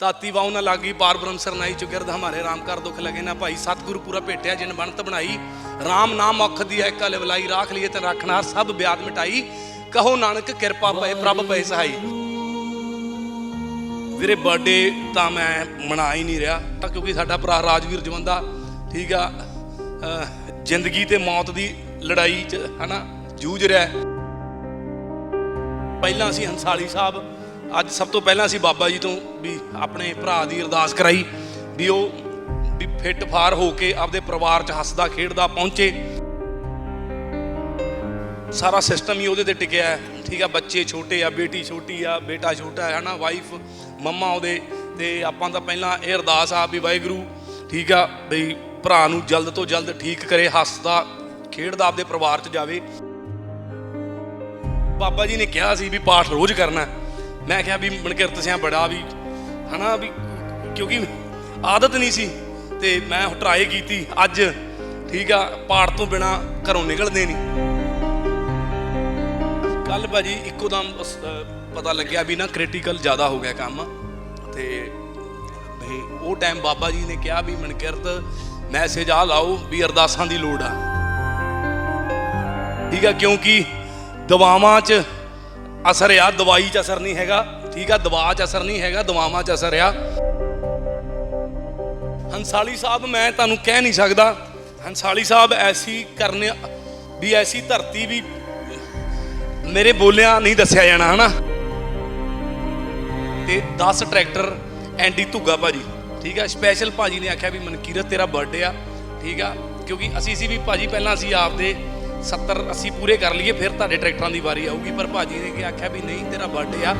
ਤਾਤੀ ਵਾਉ ਨਾ ਲਾਗੀ ਪਾਰ ਬ੍ਰਹਮ ਸਰਨਾਈ ਚੁਗਿਰਦ ਹਮਾਰੇ, ਰਾਮ ਕਰ ਦੁਖ ਲਗੇ ਨਾ ਭਾਈ। ਸਤਿਗੁਰੂ ਪੂਰਾ ਭੇਟਿਆ, ਜਿਨ ਬਣਤ ਬਣਾਈ। ਰਾਮ ਨਾਮ ਔਖ ਦੀ ਹੈ ਕਲ ਬਲਾਈ ਰਾਖ ਲਈਏ ਤੇ ਰੱਖਣਾ ਸਭ ਬਿਆਦ ਮਿਟਾਈ। ਕਹੋ ਨਾਨਕ, ਕਿਰਪਾ ਪਏ, ਪ੍ਰਭ ਪਏ ਸਹਾਈ। ਵੀਰੇ ਬਰਥਡੇ ਤਾਂ ਮੈਂ ਮਨਾ ਹੀ ਨਹੀਂ ਰਿਹਾ, ਤਾਂ ਕਿਉਂਕਿ ਸਾਡਾ ਭਰਾ ਰਾਜਵੀਰ ਜਵੰਦਾ, ਠੀਕ ਆ ਜ਼ਿੰਦਗੀ ਤੇ ਮੌਤ ਦੀ ਲੜਾਈ 'ਚ, ਹਨਾ, ਜੂਝ ਰਿਹਾ ਪਹਿਲਾਂ ਅਸੀਂ ਹੰਸਾਲੀ ਸਾਹਿਬ ਅੱਜ ਸਭ ਤੋਂ ਪਹਿਲਾਂ ਅਸੀਂ ਬਾਬਾ ਜੀ ਤੋਂ ਵੀ ਆਪਣੇ ਭਰਾ ਦੀ ਅਰਦਾਸ ਕਰਾਈ ਵੀ ਉਹ ਵੀ ਫਿੱਟ ਫਾਰ ਹੋ ਕੇ ਆਪਦੇ ਪਰਿਵਾਰ 'ਚ ਹੱਸਦਾ ਖੇਡਦਾ ਪਹੁੰਚੇ। ਸਾਰਾ ਸਿਸਟਮ ਹੀ ਉਹਦੇ ਤੇ ਟਿਕਿਆ ਹੈ। ਠੀਕ ਆ, ਬੱਚੇ ਛੋਟੇ ਆ, ਬੇਟੀ ਛੋਟੀ ਆ, ਬੇਟਾ ਛੋਟਾ ਹੈ ਨਾ ਵਾਈਫ ਮੰਮਾ ਉਹਦੇ। ਤੇ ਆਪਾਂ ਤਾਂ ਪਹਿਲਾਂ ਇਹ ਅਰਦਾਸ ਆ ਵੀ ਵਾਹਿਗੁਰੂ, ਠੀਕ ਆ ਬਈ ਭਰਾ ਨੂੰ ਜਲਦ ਤੋਂ ਜਲਦ ਠੀਕ ਕਰੇ, ਹੱਸਦਾ, ਖੇਡਦਾ ਆਪਦੇ ਪਰਿਵਾਰ 'ਚ ਜਾਵੇ। ਬਾਬਾ ਜੀ ਨੇ ਕਿਹਾ ਸੀ ਵੀ ਪਾਠ ਰੋਜ਼ ਕਰਨਾ ਮੈਂ ਕਿਹਾ ਵੀ ਮਨਕਿਰਤ ਸਿਆ ਬੜਾ ਵੀ, ਹਨਾ ਵੀ ਕਿਉਂਕਿ ਆਦਤ ਨਹੀਂ ਸੀ ਤੇ ਮੈਂ ਟਰਾਈ ਕੀਤੀ ਅੱਜ, ਠੀਕ ਆ ਪਾਠ ਤੋਂ ਬਿਨਾ ਘਰੋਂ ਨਿਕਲਦੇ ਨਹੀਂ। ਕੱਲ ਭਾਜੀ ਇੱਕੋ ਦਮ ਪਤਾ ਲੱਗਿਆ ਵੀ ਨਾ ਕ੍ਰਿਟੀਕਲ ਜ਼ਿਆਦਾ ਹੋ ਗਿਆ ਕੰਮ ਤੇ ਵੀ ਉਹ ਟਾਈਮ ਬਾਬਾ ਜੀ ਨੇ ਕਿਹਾ ਵੀ ਮਨਕਿਰਤ ਮੈਸੇਜ ਆ ਲਾਓ ਵੀ ਅਰਦਾਸਾਂ ਦੀ ਲੋੜ ਆ। ਠੀਕ ਆ, ਕਿਉਂਕਿ ਦਵਾਵਾਂ 'ਚ ਅਸਰ ਆ, ਦਵਾਈ 'ਚ ਅਸਰ ਨਹੀਂ ਹੈਗਾ। ਠੀਕ ਆ, ਦਵਾ 'ਚ ਅਸਰ ਨਹੀਂ ਹੈਗਾ, ਦਵਾਵਾਂ 'ਚ ਅਸਰ ਆ। ਹੰਸਾਲੀ ਸਾਹਿਬ, ਮੈਂ ਤੁਹਾਨੂੰ ਕਹਿ ਨਹੀਂ ਸਕਦਾ। ਹੰਸਾਲੀ ਸਾਹਿਬ, ਐਸੀ ਕਰਨੇ, ਵੀ ਐਸੀ ਧਰਤੀ ਵੀ ਮੇਰੇ ਬੋਲਿਆ ਨਹੀਂ ਦੱਸਿਆ ਜਾਣਾ, ਹਨਾ? ਤੇ 10 ਟਰੈਕਟਰ ਐਂਡੀ ਧੁੱਗਾ ਭਾਜੀ, ਠੀਕ ਆ? ਸਪੈਸ਼ਲ ਭਾਜੀ ਨੇ ਆਖਿਆ ਵੀ ਮਨਕੀਰਤ, ਤੇਰਾ ਬਰਥਡੇ ਆ, ਠੀਕ ਆ? ਕਿਉਂਕਿ ਅਸੀਂ ਸੀ ਵੀ ਭਾਜੀ, ਪਹਿਲਾਂ ਅਸੀਂ ਆਪਦੇ 70 80 ਪੂਰੇ ਕਰ ਲਈਏ, ਫਿਰ ਤੁਹਾਡੇ ਟਰੈਕਟਰਾਂ ਦੀ ਵਾਰੀ ਆਊਗੀ। ਪਰ ਭਾਜੀ ਨੇ ਕਿ ਆਖਿਆ ਵੀ ਨਹੀਂ, ਤੇਰਾ ਬਰਥਡੇ ਆ।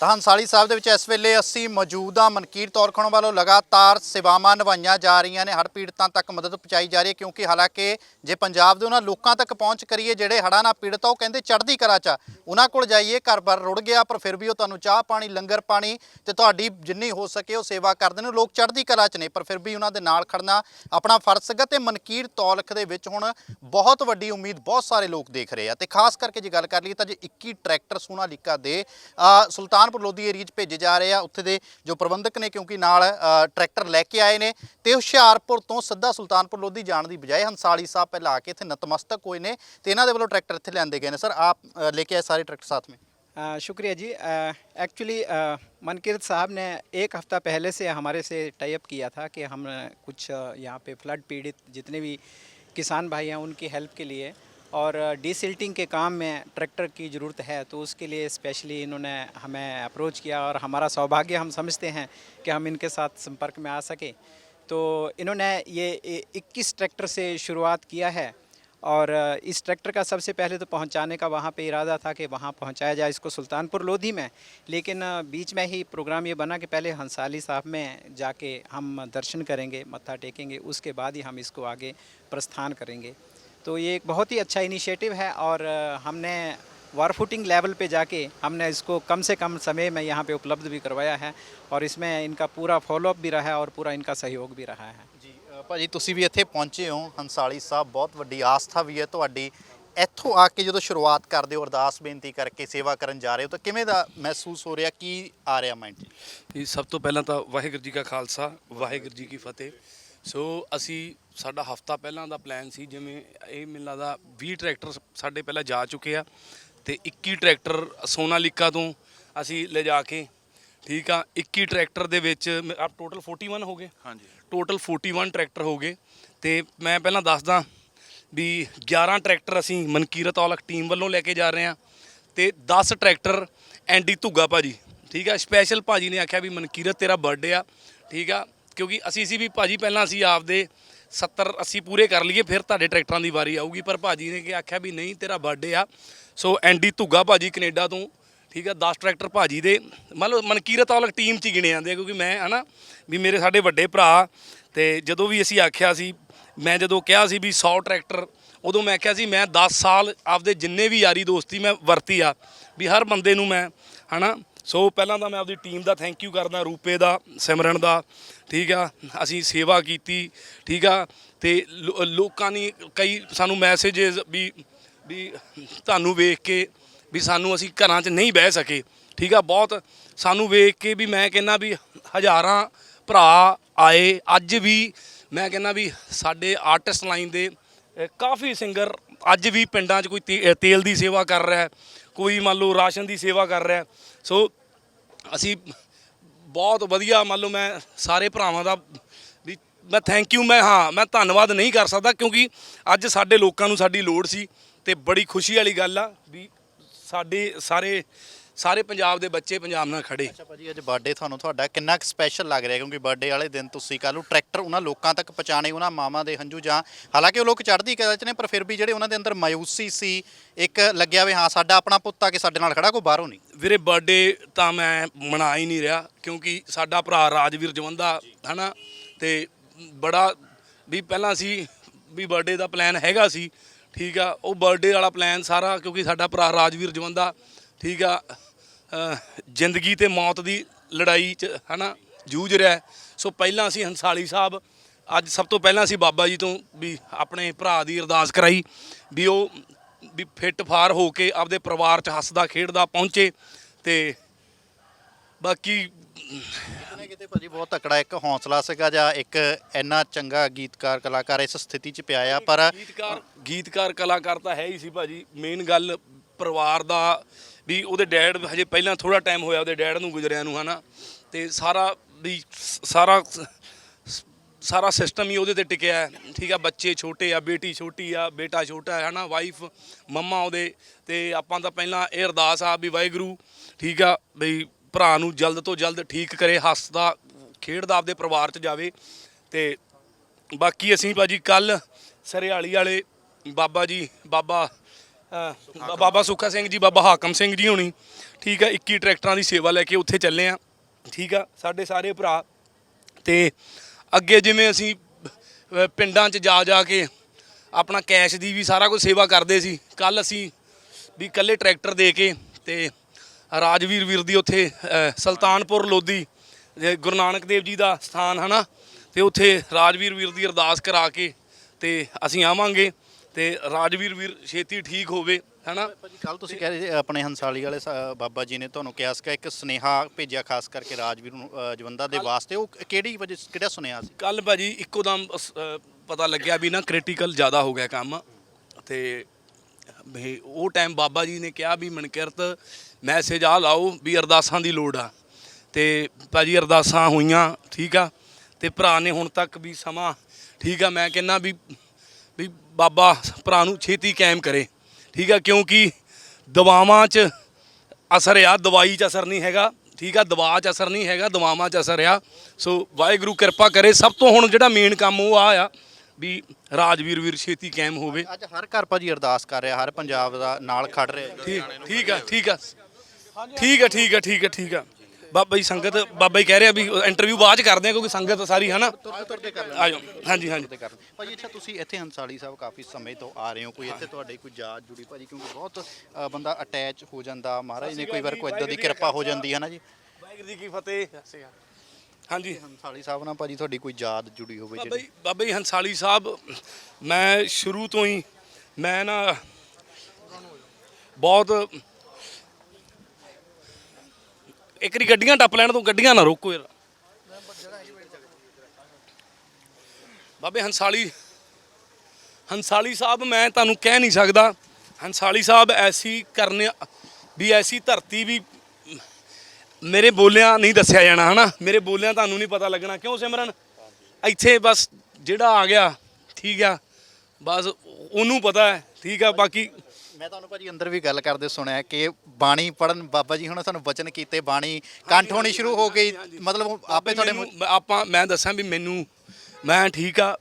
ਹੰਸਾਲੀ ਸਾਹਿਬ ਦੇ ਵਿੱਚ ਇਸ ਵੇਲੇ ਅਸੀਂ ਮੌਜੂਦ ਹਾਂ। ਮਨਕੀਰ ਤੌਰਖਣ ਵੱਲੋਂ ਲਗਾਤਾਰ ਸੇਵਾਵਾਂ ਨਿਭਾਈਆਂ ਜਾ ਰਹੀਆਂ ਨੇ। ਹੜ੍ਹ ਪੀੜਤਾਂ ਤੱਕ ਮਦਦ ਪਹੁੰਚਾਈ ਜਾ ਰਹੀ ਹੈ, ਕਿਉਂਕਿ ਹਾਲਾਂਕਿ ਜੇ ਪੰਜਾਬ ਦੇ ਉਹਨਾਂ ਲੋਕਾਂ ਤੱਕ ਪਹੁੰਚ ਕਰੀਏ, ਜਿਹੜੇ ਹੜਾਂ ਨਾਲ ਪੀੜਤ ਆ, ਉਹ ਕਹਿੰਦੇ ਚੜ੍ਹਦੀ ਕਲਾ ਚ ਉਹਨਾਂ ਕੋਲ ਜਾਈਏ ਘਰ-ਬਾਰ ਰੁੜ ਗਿਆ, ਪਰ ਫਿਰ ਵੀ ਉਹ ਤੁਹਾਨੂੰ ਚਾਹ ਪਾਣੀ, ਲੰਗਰ ਪਾਣੀ ਤੇ ਤੁਹਾਡੀ ਜਿੰਨੀ ਹੋ ਸਕੇ ਉਹ ਸੇਵਾ ਕਰਦੇ ਨੇ। ਲੋਕ ਚੜ੍ਹਦੀ ਕਲਾ ਚ ਨੇ, ਪਰ ਫਿਰ ਵੀ ਉਹਨਾਂ ਦੇ ਨਾਲ ਖੜਨਾ ਆਪਣਾ ਫਰਜ਼ ਸੀਗਾ ਤੇ ਮਨਕੀਰ ਤੌਲਖ ਦੇ ਵਿੱਚ ਹੁਣ ਬਹੁਤ ਵੱਡੀ ਉਮੀਦ ਬਹੁਤ ਸਾਰੇ ਲੋਕ ਦੇਖ ਰਹੇ ਆ। ਤੇ ਖਾਸ ਕਰਕੇ ਜੇ ਗੱਲ ਕਰ ਲਈਏ ਤਾਂ ਜੇ 21 ਟਰੈਕਟਰ ਸੋਨਾਲੀਕਾ ਦੇ ਸੁਲਤਾਨਪੁਰ ਲੋਧੀ ਏਰੀਆ 'ਚ ਭੇਜੇ ਜਾ ਰਹੇ ਆ, ਉੱਥੇ ਦੇ ਜੋ ਪ੍ਰਬੰਧਕ ਨੇ ਕਿਉਂਕਿ ਨਾਲ ਟਰੈਕਟਰ ਲੈ ਕੇ ਆਏ ਨੇ ਤੇ ਹੁਸ਼ਿਆਰਪੁਰ ਤੋਂ ਸਿੱਧਾ ਸੁਲਤਾਨਪੁਰ ਲੋਧੀ ਜਾਣ ਦੀ ਬਜਾਏ ਹੰਸਾਲੀ ਸਾਹਿਬ ਪਹਿਲਾਂ ਆ ਕੇ ਇੱਥੇ ਨਤਮਸਤਕ ਹੋਏ ਨੇ ਤੇ ਇਹਨਾਂ ਦੇ ਵੱਲੋਂ ਟਰੈਕਟਰ ਇੱਥੇ ਲਿਆਂਦੇ ਗਏ ਨੇ। ਸਰ, ਆਪ ਲੈ ਕੇ ਆਏ सारे ट्रैक्टर साथ में। आ, शुक्रिया जी। एक्चुअली मनकीरत साहब ने एक हफ़्ता पहले से हमारे से टाइप किया था कि हम कुछ यहाँ पे फ्लड पीड़ित जितने भी किसान भाई हैं उनकी हेल्प के लिए और डीसिल्टिंग के काम में ट्रैक्टर की ज़रूरत है तो उसके लिए स्पेशली इन्होंने हमें अप्रोच किया और हमारा सौभाग्य हम समझते हैं कि हम इनके साथ संपर्क में आ सकें। तो इन्होंने ये 21 ट्रैक्टर से शुरुआत किया है और इस ट्रैक्टर का सबसे पहले तो पहुँचाने का वहाँ पे इरादा था कि वहाँ पहुँचाया जाए इसको सुल्तानपुर लोधी में। लेकिन बीच में ही प्रोग्राम ये बना कि पहले हंसाली साहब में जाके हम दर्शन करेंगे, मत्था टेकेंगे, उसके बाद ही हम इसको आगे प्रस्थान करेंगे। तो ये एक बहुत ही अच्छा इनिशिएटिव है और हमने वार फुटिंग लेवल पे जाके हमने इसको कम से कम समय में यहाँ पे उपलब्ध भी करवाया है और इसमें इनका पूरा फॉलोअप भी रहा है और पूरा इनका सहयोग भी रहा है। ਭਾਜੀ, ਤੁਸੀਂ ਵੀ ਇੱਥੇ ਪਹੁੰਚੇ ਹੋ। ਹੰਸਾਲੀ ਸਾਹਿਬ, ਬਹੁਤ ਵੱਡੀ ਆਸਥਾ ਵੀ ਹੈ ਤੁਹਾਡੀ। ਇੱਥੋਂ ਆ ਕੇ ਜਦੋਂ ਸ਼ੁਰੂਆਤ ਕਰਦੇ ਹੋ, ਅਰਦਾਸ ਬੇਨਤੀ ਕਰਕੇ ਸੇਵਾ ਕਰਨ ਜਾ ਰਹੇ ਹੋ, ਤਾਂ ਕਿਵੇਂ ਦਾ ਮਹਿਸੂਸ ਹੋ ਰਿਹਾ? ਕੀ ਆ ਰਿਹਾ ਮਾਈਂਡ 'ਚ? ਇਹ ਸਭ ਤੋਂ ਪਹਿਲਾਂ ਤਾਂ ਵਾਹਿਗੁਰੂ ਜੀ ਕਾ ਖਾਲਸਾ, ਵਾਹਿਗੁਰੂ ਜੀ ਕੀ ਫਤਿਹ। ਸੋ ਅਸੀਂ, ਸਾਡਾ ਹਫਤਾ ਪਹਿਲਾਂ ਦਾ ਪਲਾਨ ਸੀ, ਜਿਵੇਂ ਇਹ ਮੈਨੂੰ ਲੱਗਦਾ 20 ਟਰੈਕਟਰ ਸਾਡੇ ਪਹਿਲਾਂ ਜਾ ਚੁੱਕੇ ਆ, ਤੇ 21 ਟਰੈਕਟਰ ਸੋਨਾਲੀਕਾ ਤੋਂ ਅਸੀਂ ਲਿਜਾ ਕੇ ਠੀਕ ਆ 21 ਟਰੈਕਟਰ ਦੇ ਵਿੱਚ ਆ ਟੋਟਲ 41 ਹੋ ਗਏ। ਹਾਂਜੀ। ਟੋਟਲ 41 ਟਰੈਕਟਰ ਹੋ ਗਏ। ਤੇ ਮੈਂ ਪਹਿਲਾਂ ਦੱਸਦਾ ਵੀ 11 ਟਰੈਕਟਰ ਅਸੀਂ ਮਨਕੀਰਤ ਔਲਖ ਟੀਮ ਵੱਲੋਂ ਲੈ ਕੇ ਜਾ ਰਹੇ ਹਾਂ ਤੇ 10 ਟਰੈਕਟਰ ਐਂਡੀ ਧੁੱਗਾ ਭਾਜੀ ਠੀਕ ਆ? ਸਪੈਸ਼ਲ ਭਾਜੀ ਨੇ ਆਖਿਆ ਵੀ ਮਨਕੀਰਤ ਤੇਰਾ ਬਰਥਡੇ ਆ ਠੀਕ ਆ? ਕਿਉਂਕਿ ਅਸੀਂ ਸੀ ਵੀ ਭਾਜੀ ਪਹਿਲਾਂ ਅਸੀਂ ਆਪਦੇ 70 80 ਪੂਰੇ ਕਰ ਲਈਏ ਫਿਰ ਤੁਹਾਡੇ ਟਰੈਕਟਰਾਂ ਦੀ ਵਾਰੀ ਆਊਗੀ। ਪਰ ਭਾਜੀ ਨੇ ਕਿ ਆਖਿਆ ਵੀ ਨਹੀਂ ਤੇਰਾ ਬਰਥਡੇ ਆ। ਸੋ ਐਂਡੀ ਧੁੱਗਾ ਭਾਜੀ ਕੈਨੇਡਾ ਤੋਂ ਠੀਕ ਆ 10 ਟਰੈਕਟਰ ਭਾਜੀ ਦੇ। ਮੰਨ ਲਓ ਮਨਕੀਰਤ ਔਲਖ ਟੀਮ 'ਚ ਹੀ ਗਿਣੇ ਜਾਂਦੇ ਆ, ਕਿਉਂਕਿ ਮੈਂ ਹਨਾ ਵੀ ਮੇਰੇ ਸਾਡੇ ਵੱਡੇ ਭਰਾ ਤੇ ਜਦੋਂ ਵੀ ਅਸੀਂ ਆਖਿਆ ਸੀ, ਮੈਂ ਜਦੋਂ ਕਿਹਾ ਸੀ ਵੀ 100 ਟਰੈਕਟਰ, ਉਦੋਂ ਮੈਂ ਕਿਹਾ ਸੀ, ਮੈਂ 10 ਸਾਲ ਆਪਦੇ ਜਿੰਨੇ ਵੀ ਯਾਰੀ ਦੋਸਤੀ ਮੈਂ ਵਰਤੀ ਆ, ਵੀ ਹਰ ਬੰਦੇ ਨੂੰ ਮੈਂ ਹਨਾ, ਸੋ ਪਹਿਲਾਂ ਤਾਂ ਮੈਂ ਆਪਦੀ ਟੀਮ ਦਾ ਥੈਂਕ ਯੂ ਕਰਦਾ, ਰੂਪੇ ਦਾ, ਸਿਮਰਨ ਦਾ, ਠੀਕ ਆ, ਅਸੀਂ ਸੇਵਾ ਕੀਤੀ, ਠੀਕ ਆ, ਤੇ ਲੋ- ਲੋਕਾਂ ਨੇ ਕਈ ਸਾਨੂੰ ਮੈਸੇजेस ਵੀ ਵੀ ਤੁਹਾਨੂੰ ਵੇਖ ਕੇ ਵੀ ਸਾਨੂੰ ਅਸੀਂ ਘਰਾਂ 'ਚ ਨਹੀਂ ਬਹਿ ਸਕੇ। ਠੀਕ ਆ, ਬਹੁਤ ਸਾਨੂੰ ਵੇਖ ਕੇ ਵੀ ਮੈਂ ਕਹਿੰਦਾ ਵੀ ਹਜ਼ਾਰਾਂ ਭਰਾ ਆਏ। ਅੱਜ ਵੀ ਮੈਂ ਕਹਿੰਦਾ ਵੀ ਸਾਡੇ ਆਰਟਿਸਟ ਲਾਈਨ ਦੇ ਕਾਫੀ ਸਿੰਗਰ ਅੱਜ ਵੀ ਪਿੰਡਾਂ 'ਚ ਕੋਈ ਤੇ- ਤੇਲ ਦੀ ਸੇਵਾ ਕਰ ਰਿਹਾ ਕੋਈ ਮੰਨ ਲਓ ਰਾਸ਼ਨ ਦੀ ਸੇਵਾ ਕਰ ਰਿਹਾ ਸੋ ਅਸੀਂ ਬਹੁਤ ਵਧੀਆ ਮੰਨ ਲਓ ਮੈਂ ਸਾਰੇ ਭਰਾਵਾਂ ਦਾ ਵੀ ਮੈਂ ਥੈਂਕ ਯੂ ਮੈਂ ਹਾਂ, ਮੈਂ ਧੰਨਵਾਦ ਨਹੀਂ ਕਰ ਸਕਦਾ ਕਿਉਂਕਿ ਅੱਜ ਸਾਡੇ ਲੋਕਾਂ ਨੂੰ ਸਾਡੀ ਲੋੜ ਸੀ ਤੇ ਬੜੀ ਖੁਸ਼ੀ ਵਾਲੀ ਗੱਲ ਆ ਵੀ ਸਾਡੇ ਸਾਰੇ ਸਾਰੇ ਪੰਜਾਬ ਦੇ ਬੱਚੇ ਪੰਜਾਬ ਨਾਲ ਖੜੇ। ਅੱਛਾ ਭਾਜੀ ਅੱਜ ਬਰਥਡੇ ਤੁਹਾਨੂੰ ਤੁਹਾਡਾ ਕਿੰਨਾ ਕੁ ਸਪੈਸ਼ਲ ਲੱਗ ਰਿਹਾ? ਕਿਉਂਕਿ ਬਰਥਡੇ ਵਾਲੇ ਦਿਨ ਤੁਸੀਂ ਕੱਲ੍ਹ ਨੂੰ ਟਰੈਕਟਰ ਉਹਨਾਂ ਲੋਕਾਂ ਤੱਕ ਪਹੁੰਚਾਣੇ ਉਹਨਾਂ ਮਾਵਾਂ ਦੇ ਹੰਝੂ ਜਾਂ ਹਾਲਾਂਕਿ ਉਹ ਲੋਕ ਚੜ੍ਹਦੀ ਕਲਾ 'ਚ ਨੇ ਪਰ ਫਿਰ ਵੀ ਜਿਹੜੇ ਉਹਨਾਂ ਦੇ ਅੰਦਰ ਮਾਯੂਸੀ ਸੀ ਇੱਕ ਲੱਗਿਆ ਵੀ ਹਾਂ ਸਾਡਾ ਆਪਣਾ ਪੁੱਤ ਆ ਕੇ ਸਾਡੇ ਨਾਲ ਖੜਾ ਕੋਈ ਬਾਹਰੋਂ ਨਹੀਂ? ਵੀਰੇ ਬਰਥਡੇ ਤਾਂ ਮੈਂ ਮਨਾ ਹੀ ਨਹੀਂ ਰਿਹਾ ਕਿਉਂਕਿ ਸਾਡਾ ਭਰਾ ਰਾਜਵੀਰ ਜਵੰਦਾ ਹਨਾ? ਤੇ ਬੜਾ ਵੀ ਪਹਿਲਾਂ ਸੀ ਵੀ ਬਰਥਡੇ ਦਾ ਪਲਾਨ ਹੈਗਾ ਸੀ ਠੀਕ ਆ, ਉਹ ਬਰਥਡੇ ਵਾਲਾ ਪਲਾਨ ਸਾਰਾ, ਕਿਉਂਕਿ ਸਾਡਾ ਭਰਾ ਰਾਜਵੀਰ ਜਵੰਦਾ, ਠੀਕ ਆ ਜ਼ਿੰਦਗੀ ਤੇ ਮੌਤ ਦੀ ਲੜਾਈ 'ਚ, ਹਨਾ, ਜੂਝ ਰਿਹਾ ਸੋ ਪਹਿਲਾਂ ਅਸੀਂ ਹੰਸਾਲੀ ਸਾਹਿਬ, ਅੱਜ ਸਭ ਤੋਂ ਪਹਿਲਾਂ ਅਸੀਂ ਬਾਬਾ ਜੀ ਤੋਂ ਵੀ ਆਪਣੇ ਭਰਾ ਦੀ ਅਰਦਾਸ ਕਰਾਈ, ਵੀ ਉਹ, ਵੀ ਫਿੱਟ ਫਾਰ ਹੋ ਕੇ ਆਪਦੇ ਪਰਿਵਾਰ 'ਚ ਹੱਸਦਾ, ਖੇਡਦਾ, ਪਹੁੰਚੇ ਤੇ ਬਾਕੀ ਕਿਤੇ ਕਿਤੇ ਭਾਜੀ ਬਹੁਤ ਤਕੜਾ ਇੱਕ ਹੌਸਲਾ ਸੀਗਾ ਜਾਂ ਇੱਕ ਇੰਨਾ ਚੰਗਾ ਗੀਤਕਾਰ, ਕਲਾਕਾਰ ਇਸ ਸਥਿਤੀ 'ਚ ਪਿਆ ਆ, ਪਰ ਗੀਤਕਾਰ ਗੀਤਕਾਰ, ਕਲਾਕਾਰ ਤਾਂ ਹੈ ਹੀ ਸੀ ਭਾਜੀ। ਮੇਨ ਗੱਲ ਪਰਿਵਾਰ ਦਾ ਵੀ ਉਹਦੇ ਡੈਡ ਹਜੇ ਪਹਿਲਾਂ ਥੋੜਾ ਟਾਈਮ ਹੋਇਆ ਉਹਦੇ ਡੈਡ ਨੂੰ ਗੁਜ਼ਰਿਆਂ ਨੂੰ, ਹਨਾ। ਤੇ ਸਾਰਾ ਵੀ ਸਾਰਾ ਸਾਰਾ ਸਿਸਟਮ ਹੀ ਉਹਦੇ ਤੇ ਟਿਕਿਆ ਹੈ। ਠੀਕ ਆ, ਬੱਚੇ ਛੋਟੇ ਆ, ਬੇਟੀ ਛੋਟੀ ਆ, ਬੇਟਾ ਛੋਟਾ ਹੈ, ਹਨਾ ਵਾਈਫ ਮੰਮਾ ਉਹਦੇ। ਤੇ ਆਪਾਂ ਤਾਂ ਪਹਿਲਾਂ ਇਹ ਅਰਦਾਸ ਆ ਵੀ ਵਾਹਿਗੁਰੂ, ਠੀਕ ਆ, ਬਈ ਭਰਾ ਨੂੰ ਜਲਦ ਤੋਂ ਜਲਦ ਠੀਕ ਕਰੇ ਹੱਸਦਾ ਖੇਡਦਾ ਆਪਦੇ ਪਰਿਵਾਰ 'ਚ ਜਾਵੇ। ਤੇ ਬਾਕੀ ਅਸੀਂ ਭਾਜੀ ਕੱਲ ਸਰਿਆਲੀ ਵਾਲੇ ਬਾਬਾ ਜੀ ਬਾਬਾ ਅ, ਬਾਬਾ ਸੁੱਖਾ ਸਿੰਘ ਜੀ ਬਾਬਾ ਹਾਕਮ ਸਿੰਘ ਜੀ ਹੋਣੀ ਠੀਕ ਆ 21 ਟਰੈਕਟਰਾਂ ਦੀ ਸੇਵਾ ਲੈ ਕੇ ਉੱਥੇ ਚੱਲੇ ਆ ਠੀਕ ਆ ਸਾਡੇ ਸਾਰੇ ਭਰਾ। ਤੇ ਅੱਗੇ ਜਿਵੇਂ ਅਸੀਂ ਅ, ਪਿੰਡਾਂ 'ਚ ਜਾ ਜਾ ਕੇ ਆਪਣਾ ਕੈਸ਼ ਦੀ ਵੀ ਸਾਰਾ ਕੁਝ ਸੇਵਾ ਕਰਦੇ ਸੀ ਕੱਲ ਅਸੀਂ ਵੀ ਇਕੱਲੇ ਟਰੈਕਟਰ ਦੇ ਕੇ ਤੇ ਰਾਜਵੀਰ ਵੀਰ ਦੀ ਉੱਥੇ ਸੁਲਤਾਨਪੁਰ ਲੋਧੀ ਗੁਰੂ ਨਾਨਕ ਦੇਵ ਜੀ ਦਾ ਸਥਾਨ ਹਨਾ? ਤੇ ਉੱਥੇ ਰਾਜਵੀਰ ਵੀਰ ਦੀ ਅਰਦਾਸ ਕਰਾ ਕੇ ਤੇ ਅਸੀਂ ਆਵਾਂਗੇ ਤੇ ਰਾਜਵੀਰ ਵੀਰ ਛੇਤੀ ਠੀਕ ਹੋਵੇ ਹਨਾ? ਭਾਜੀ ਕੱਲ ਤੁਸੀਂ ਕਹਿ ਰਹੇ ਸੀ ਆਪਣੇ ਹੰਸਾਲੀ ਵਾਲੇ ਬਾਬਾ ਜੀ ਨੇ ਤੁਹਾਨੂੰ ਕਿਹਾ ਸੀਗਾ ਇੱਕ ਸੁਨੇਹਾ ਭੇਜਿਆ ਖਾਸ ਕਰਕੇ ਰਾਜਵੀਰ ਨੂੰ ਜਵੰਦਾ ਦੇ ਵਾਸਤੇ ਉਹ ਕਿਹੜੀ ਵਜ੍ਹਾ ਕਿਹੜਾ ਸੁਨੇਹਾ ਸੀ? ਕੱਲ ਭਾਜੀ ਇੱਕੋ ਦਮ ਪਤਾ ਲੱਗਿਆ ਵੀ ਨਾ ਕ੍ਰਿਟੀਕਲ ਜ਼ਿਆਦਾ ਹੋ ਗਿਆ ਕੰਮ ਤੇ ਵੀ ਉਹ ਟਾਈਮ ਬਾਬਾ ਜੀ ਨੇ ਕਿਹਾ ਵੀ ਮਨਕਿਰਤ ਮੈਸੇਜ ਆ ਲਾਓ ਵੀ ਅਰਦਾਸਾਂ ਦੀ ਲੋੜ ਆ। ਤੇ ਭਾਜੀ ਅਰਦਾਸਾਂ ਹੋਈਆਂ, ਠੀਕ ਆ। ਤੇ ਭਰਾ ਨੇ ਹੁਣ ਤੱਕ ਵੀ ਸਮਾਂ, ਠੀਕ ਆ, ਮੈਂ ਕਹਿੰਦਾ ਵੀ ਵੀ ਬਾਬਾ ਭਰਾ ਨੂੰ ਛੇਤੀ ਕਾਇਮ ਕਰੇ, ਠੀਕ ਆ, ਕਿਉਂਕਿ ਦਵਾਵਾਂ 'ਚ ਅਸਰ ਆ, ਦਵਾਈ 'ਚ ਅਸਰ ਨਹੀਂ ਹੈਗਾ, ਠੀਕ ਆ, ਦਵਾ 'ਚ ਅਸਰ ਨਹੀਂ ਹੈਗਾ, ਦਵਾਵਾਂ 'ਚ ਅਸਰ ਆ। ਸੋ ਵਾਹਿਗੁਰੂ ਕਿਰਪਾ ਕਰੇ, ਸਭ ਤੋਂ ਹੁਣ ਜਿਹੜਾ ਮੇਨ ਕੰਮ ਉਹ ਆ ਆ ਵੀ ਰਾਜਵੀਰ ਵੀਰ ਛੇਤੀ ਕਾਇਮ ਹੋਵੇ। ਅੱਜ ਹਰ ਘਰ ਭਾਜੀ ਅਰਦਾਸ ਕਰ ਰਿਹਾ ਹਰ ਪੰਜਾਬ ਦਾ ਨਾਲ ਖੜ ਰਿਹਾ। ਠੀਕ ਠੀਕ ਆ ਠੀਕ ਆ। ਠੀਕ ਆ ਠੀਕ ਆ ਠੀਕ ਆ ਠੀਕ ਆ। ਬਾਬਾ ਜੀ ਸੰਗਤ ਬਾਬਾ ਜੀ ਕਹਿ ਰਿਹਾ ਵੀ ਇੰਟਰਵਿਊ ਬਾਅਦ ਚ ਕਰਦੇ ਆ ਕਿਉਂਕਿ ਸੰਗਤ ਸਾਰੀ ਹਨਾ? ਤੁਰਦੇ ਕਰ ਆ ਜਾਓ ਹਾਂਜੀ ਹਾਂਜੀ। ਭਾਜੀ ਅੱਛਾ ਤੁਸੀਂ ਇੱਥੇ ਹੰਸਾਲੀ ਸਾਹਿਬ ਕਾਫੀ ਸਮੇਂ ਤੋਂ ਆ ਰਹੇ ਹੋ। ਕੋਈ ਇੱਥੇ ਤੁਹਾਡੇ ਕੋਈ ਯਾਦ ਜੁੜੀ ਭਾਜੀ? ਕਿਉਂਕਿ ਬਹੁਤ ਅ, ਬੰਦਾ ਅਟੈਚ ਹੋ ਜਾਂਦਾ। ਮਹਾਰਾਜ ਨੇ ਕੋਈ ਵਾਰ ਕੋਈ ਇਦਾਂ ਦੀ ਕਿਰਪਾ ਹੋ ਜਾਂਦੀ ਹੈ ਨਾ ਜੀ? ਵਾਹਿਗੁਰੂ ਜੀ ਕੀ ਫਤਿਹ। ਹਾਂਜੀ। ਹੰਸਾਲੀ ਸਾਹਿਬ ਨਾਲ ਭਾਜੀ ਤੁਹਾਡੀ ਕੋਈ ਯਾਦ ਜੁੜੀ ਹੋਵੇ ਬਾਬਾ ਜੀ ਬਾਬਾ ਜੀ ਹੰਸਾਲੀ ਸਾਹਿਬ ਮੈਂ ਸ਼ੁਰੂ ਤੋਂ ਹੀ ਮੈਂ ਨਾ ਬਹੁਤ ਇੱਕ ਵਾਰੀ ਗੱਡੀਆਂ ਟੱਪ ਲੈਣ ਤੋਂ ਗੱਡੀਆਂ ਨਾ ਰੋਕੋ ਯਾਰ। ਬਾਬੇ ਹੰਸਾਲੀ ਹੰਸਾਲੀ ਸਾਹਿਬ ਮੈਂ ਤੁਹਾਨੂੰ ਕਹਿ ਨਹੀਂ ਸਕਦਾ। ਹੰਸਾਲੀ ਸਾਹਿਬ ਐਸੀ ਕਰਨੇ ਵੀ ਐਸੀ ਧਰਤੀ ਵੀ ਮੇਰੇ ਬੋਲਿਆਂ ਨਹੀਂ ਦੱਸਿਆ ਜਾਣਾ ਹਨਾ? ਮੇਰੇ ਬੋਲਿਆਂ ਤੁਹਾਨੂੰ ਨਹੀਂ ਪਤਾ ਲੱਗਣਾ। ਕਿਉਂ ਸਿਮਰਨ? ਇੱਥੇ ਬਸ ਜਿਹੜਾ ਆ ਗਿਆ ਠੀਕ ਆ। ਬਸ ਉਹਨੂੰ ਪਤਾ ਹੈ ਠੀਕ ਆ। ਬਾਕੀ ਮੈਂ ਤੁਹਾਨੂੰ ਭਾਜੀ ਅੰਦਰ ਵੀ ਗੱਲ ਕਰਦੇ ਸੁਣਿਆ ਕਿ ਬਾਣੀ ਪੜਨ ਬਾਬਾ ਜੀ ਹੁਣ ਸਾਨੂੰ ਬਚਨ ਕੀਤੇ ਬਾਣੀ ਕੰਠ ਹੋਣੀ ਸ਼ੁਰੂ ਹੋ ਗਈ। ਮਤਲਬ ਆਪੇ ਤੁਹਾਡੇ ਮੂੰਹ- ਮੈਨੂੰ- ਆਪਾਂ ਮੈਂ ਦੱਸਾਂ ਵੀ ਮੈਨੂੰ ਮੈਂ ਠੀਕ ਆ।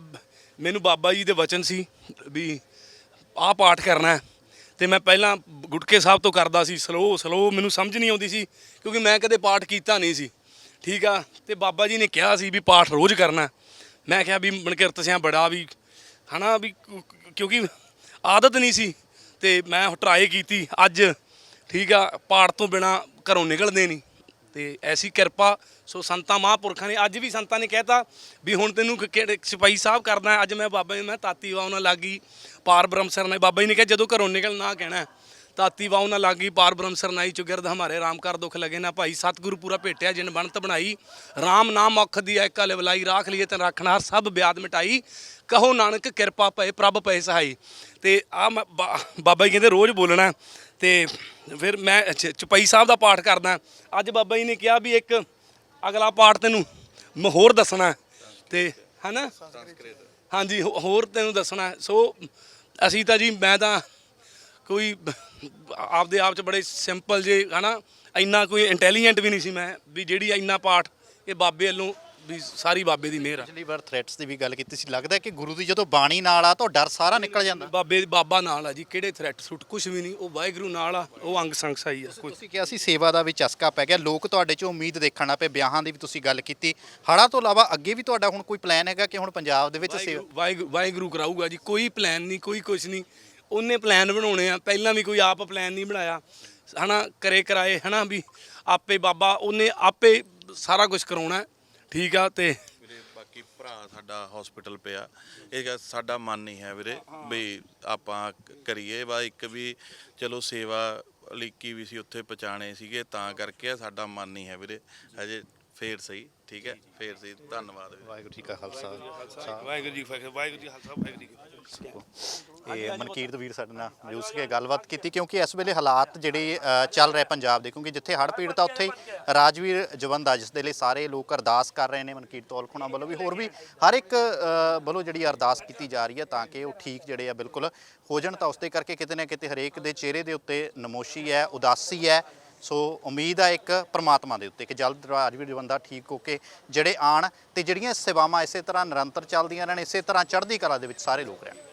ਮੈਨੂੰ ਬਾਬਾ ਜੀ ਦੇ ਵਚਨ ਸੀ ਵੀ ਆਹ ਪਾਠ ਕਰਨਾ ਹੈ। ਤੇ ਮੈਂ ਪਹਿਲਾਂ ਗੁਟਕੇ ਸਾਹਿਬ ਤੋਂ ਕਰਦਾ ਸੀ ਸਲੋ ਸਲੋ ਮੈਨੂੰ ਸਮਝ ਨਹੀਂ ਆਉਂਦੀ ਸੀ, ਕਿਉਂਕਿ ਮੈਂ ਕਦੇ ਪਾਠ ਕੀਤਾ ਨਹੀਂ ਸੀ। ਠੀਕ ਆ? ਤੇ ਬਾਬਾ ਜੀ ਨੇ ਕਿਹਾ ਸੀ ਵੀ ਪਾਠ ਰੋਜ਼ ਕਰਨਾ। ਮੈਂ ਕਿਹਾ ਵੀ ਮਨਕਿਰਤ ਸਿਆ ਬੜਾ ਵੀ, ਹਨਾ ਵੀ ਕਿਉਂਕਿ ਆਦਤ ਨਹੀਂ ਸੀ। ਤੇ ਮੈਂ ਟਰਾਈ ਕੀਤੀ ਅੱਜ। ਠੀਕ ਆ? ਪਾਠ ਤੋਂ ਬਿਨਾ ਘਰੋਂ ਨਿਕਲਦੇ ਨਹੀਂ। ਤੇ ਐਸੀ ਕਿਰਪਾ, ਸੋ ਸੰਤਾਂ ਮਹਾਂਪੁਰਖਾਂ ਨੇ, ਅੱਜ ਵੀ ਸੰਤਾਂ ਨੇ ਕਹਿਤਾ ਵੀ ਹੁਣ ਤੈਨੂੰ ਕਿਹੜੇ ਸਿਪਾਹੀ ਸਾਹਿਬ ਕਰਦਾ ਅੱਜ ਮੈਂ ਬਾਬਾ ਜੀ ਮੈਂ ਤਾਤੀ ਵਾ ਉਹਨਾਂ ਲੱਗੀ ਪਾਰ ਬ੍ਰਹਮ ਸਰ ਬਾਬਾ ਜੀ ਨੇ ਕਿਹਾ, ਜਦੋਂ ਘਰੋਂ ਨਿਕਲਣਾ ਕਹਿਣਾ ਹੈ। ਤਾਤੀ ਵਾਉ ਨਾ ਲਾਗੀ, ਪਾਰ ਬ੍ਰਹਮ ਸਰਨਾਈ ਚੁਗਿਰਦ ਹਮਾਰੇ ਰਾਮ ਕਰ ਦੁਖ ਲਗੇ ਨਾ ਭਾਈ। ਸਤਿਗੁਰੂ ਪੂਰਾ ਭੇਟਿਆ, ਜਿਨ ਬਣਤ ਬਣਾਈ। ਰਾਮ ਨਾਮ ਅੱਖ ਦੀ ਐ ਕਲ ਬਲਾਈ ਰਾਖ ਲਈਏ ਤਨ ਰੱਖਣਾ ਸਭ ਬਿਆਦ ਮਿਟਾਈ। ਕਹੋ ਨਾਨਕ ਕਿਰਪਾ ਪਏ, ਪ੍ਰਭ ਪਏ ਸਹਾਈ। ਤੇ ਆ ਬਾਬਾ ਜੀ ਕਹਿੰਦੇ ਰੋਜ਼ ਬੋਲਣਾ ਤੇ ਫਿਰ ਮੈਂ ਚ- ਚੁਪਈ ਸਾਹਿਬ ਦਾ ਪਾਠ ਕਰਦਾ ਅੱਜ ਬਾਬਾ ਜੀ ਨੇ ਕਿਹਾ ਵੀ ਇੱਕ ਅਗਲਾ ਪਾਠ ਤੈਨੂੰ ਮੈਂ ਹੋਰ ਦੱਸਣਾ ਹੈ। ਤੇ ਹਨਾ ਹਾਂਜੀ, ਹੋ- ਹੋਰ ਤੈਨੂੰ ਦੱਸਣਾ ਹੈ। ਸੋ, ਅਸੀਂ ਤਾਂ ਜੀ, ਮੈਂ ਤਾਂ ਕੋਈ ਆਪਦੇ ਆਪ ਚ ਬੜੇ ਸਿੰਪਲ ਜੇ, ਹਨਾ, ਇੰਨਾ ਕੋਈ ਇੰਟੈਲੀਜੈਂਟ ਵੀ ਨਹੀਂ ਸੀ ਮੈਂ, ਵੀ ਜਿਹੜੀ ਇੰਨਾ ਪਾਠ ਇਹ ਬਾਬੇ ਵੱਲੋਂ ਵੀ ਸਾਰੀ ਬਾਬੇ ਦੀ ਮਿਹਰ ਆ। ਪਿਛਲੀ ਵਾਰ ਥ੍ਰੈਟਸ ਦੀ ਵੀ ਗੱਲ ਕੀਤੀ ਸੀ। ਲੱਗਦਾ ਕਿ ਗੁਰੂ ਦੀ ਜਦੋਂ ਬਾਣੀ ਨਾਲ ਆ ਤਾਂ ਡਰ ਸਾਰਾ ਨਿਕਲ ਜਾਂਦਾ। ਬਾਬੇ ਬਾਬਾ ਨਾਲ ਆ ਜੀ ਕਿਹੜੇ ਥ੍ਰੈਟ ਸੁੱਟ ਕੁਝ ਵੀ ਨਹੀਂ ਉਹ ਵਾਹਿਗੁਰੂ ਨਾਲ ਆ ਉਹ ਅੰਗ ਸੰਗ ਸਹੀ ਆ ਕੋਈ। ਤੁਸੀਂ ਕਿਹਾ ਸੀ ਸੇਵਾ ਦਾ ਵੀ ਚਸਕਾ ਪੈ ਗਿਆ। ਲੋਕ ਤੁਹਾਡੇ ਚੋਂ ਉਮੀਦ ਦੇਖਣ ਲੱਗ ਪਏ ਵਿਆਹਾਂ ਦੀ ਵੀ ਤੁਸੀਂ ਗੱਲ ਕੀਤੀ। ਹੜ੍ਹਾਂ ਤੋਂ ਇਲਾਵਾ ਅੱਗੇ ਵੀ ਤੁਹਾਡਾ ਹੁਣ ਕੋਈ ਪਲਾਨ ਹੈਗਾ ਕਿ ਹੁਣ ਪੰਜਾਬ ਦੇ ਵਿੱਚ ਸੇਵਾ ਵਾਹਿਗੁਰੂ ਵਾਹਿਗੁਰੂ ਵਾਹਿਗੁਰੂ ਕਰਾਊਗਾ ਜੀ ਕੋਈ ਪਲਾਨ ਨਹੀਂ ਕੋਈ ਕੁਝ ਨਹੀਂ। ਉਹਨੇ ਪਲਾਨ ਬਣਾਉਣੇ ਆ। ਪਹਿਲਾਂ ਵੀ ਕੋਈ ਆਪ ਪਲਾਨ ਨਹੀਂ ਬਣਾਇਆ। ਹਨਾ ਕਰੇ ਕਰਾਏ ਹਨਾ ਵੀ ਆਪੇ ਬਾਬਾ ਉਹਨੇ ਆਪੇ ਸਾਰਾ ਕੁਝ ਕਰਾਉਣਾ। ਹੈ। ਠੀਕ ਆ ਤੇ ਵੀਰੇ ਬਾਕੀ ਭਰਾ ਸਾਡਾ ਹਸਪੀਟਲ ਪਿਆ। ਇਹ ਗੱਲ ਸਾਡਾ ਮਨ ਨਹੀਂ ਹੈ ਵੀਰੇ ਵੀ ਆਪਾਂ ਕ- ਕਰੀਏ। ਵਾ ਇੱਕ ਵੀ ਚਲੋ ਸੇਵਾ ਲਿੱਕੀ ਵੀ ਸੀ ਉੱਥੇ ਪਹੁੰਚਾਣੇ ਸੀਗੇ ਤਾਂ ਕਰਕੇ ਆ, ਸਾਡਾ ਮਨ ਨਹੀਂ ਹੈ ਵੀਰੇ। ਹਜੇ ਫੇਰ ਸਹੀ ਠੀਕ ਹੈ ਫੇਰ ਸਹੀ ਧੰਨਵਾਦ ਵੀਰੇ। ਵਾਹਿਗੁਰੂ ਜੀ ਕਾ ਖਾਲਸਾ। ਵਾਹਿਗੁਰੂ ਜੀ ਫਤਿਹ ਵਾਹਿਗੁਰੂ ਜੀ ਖਾਲਸਾ ਵਾਹਿਗੁਰੂ ਜੀ ਕੀ ਫਤਿਹ। ਇਹ ਮਨਕੀਰਤ ਵੀਰ ਸਾਡੇ ਨਾਲ ਮੌਜੂਦ ਸੀਗੇ ਗੱਲਬਾਤ ਕੀਤੀ ਕਿਉਂਕਿ ਇਸ ਵੇਲੇ ਹਾਲਾਤ ਜਿਹੜੇ ਅ, ਚੱਲ ਰਹੇ ਪੰਜਾਬ ਦੇ ਕਿਉਂਕਿ ਜਿੱਥੇ ਹੜ੍ਹ ਪੀੜਤ ਆ ਉੱਥੇ ਹੀ ਰਾਜਵੀਰ ਜਵੰਦਾ ਜਿਸ ਦੇ ਲਈ ਸਾਰੇ ਲੋਕ ਅਰਦਾਸ ਕਰ ਰਹੇ ਨੇ ਮਨਕੀਰਤ ਔਲਖੁਣਾ ਵੱਲੋਂ ਵੀ ਹੋਰ ਵੀ ਹਰ ਇੱਕ ਅ, ਵੱਲੋਂ ਜਿਹੜੀ ਅਰਦਾਸ ਕੀਤੀ ਜਾ ਰਹੀ ਹੈ ਤਾਂ ਕਿ ਉਹ ਠੀਕ ਜਿਹੜੇ ਆ ਬਿਲਕੁਲ ਹੋ ਜਾਣ ਤਾਂ ਉਸਦੇ ਕਰਕੇ ਕਿਤੇ ਨਾ ਕਿਤੇ ਹਰੇਕ ਦੇ ਚਿਹਰੇ ਦੇ ਉੱਤੇ ਨਮੋਸ਼ੀ ਹੈ ਉਦਾਸੀ ਹੈ ਸੋ ਉਮੀਦ ਆ ਇੱਕ ਪ੍ਰਮਾਤਮਾ ਦੇ ਉੱਤੇ ਕਿ ਜਲਦ ਰਾਜਵੀਰ ਬੰਦਾ ਠੀਕ ਹੋ ਕੇ ਜਿਹੜੇ ਆਣ ਤੇ ਜਿਹੜੀਆਂ ਸੇਵਾਵਾਂ ਇਸੇ ਤਰ੍ਹਾਂ ਨਿਰੰਤਰ ਚੱਲਦੀਆਂ ਰਹਿਣ, ਇਸੇ ਤਰ੍ਹਾਂ ਚੜ੍ਹਦੀ ਕਲਾ ਦੇ ਵਿੱਚ ਸਾਰੇ ਲੋਕ ਰਹਿਣ।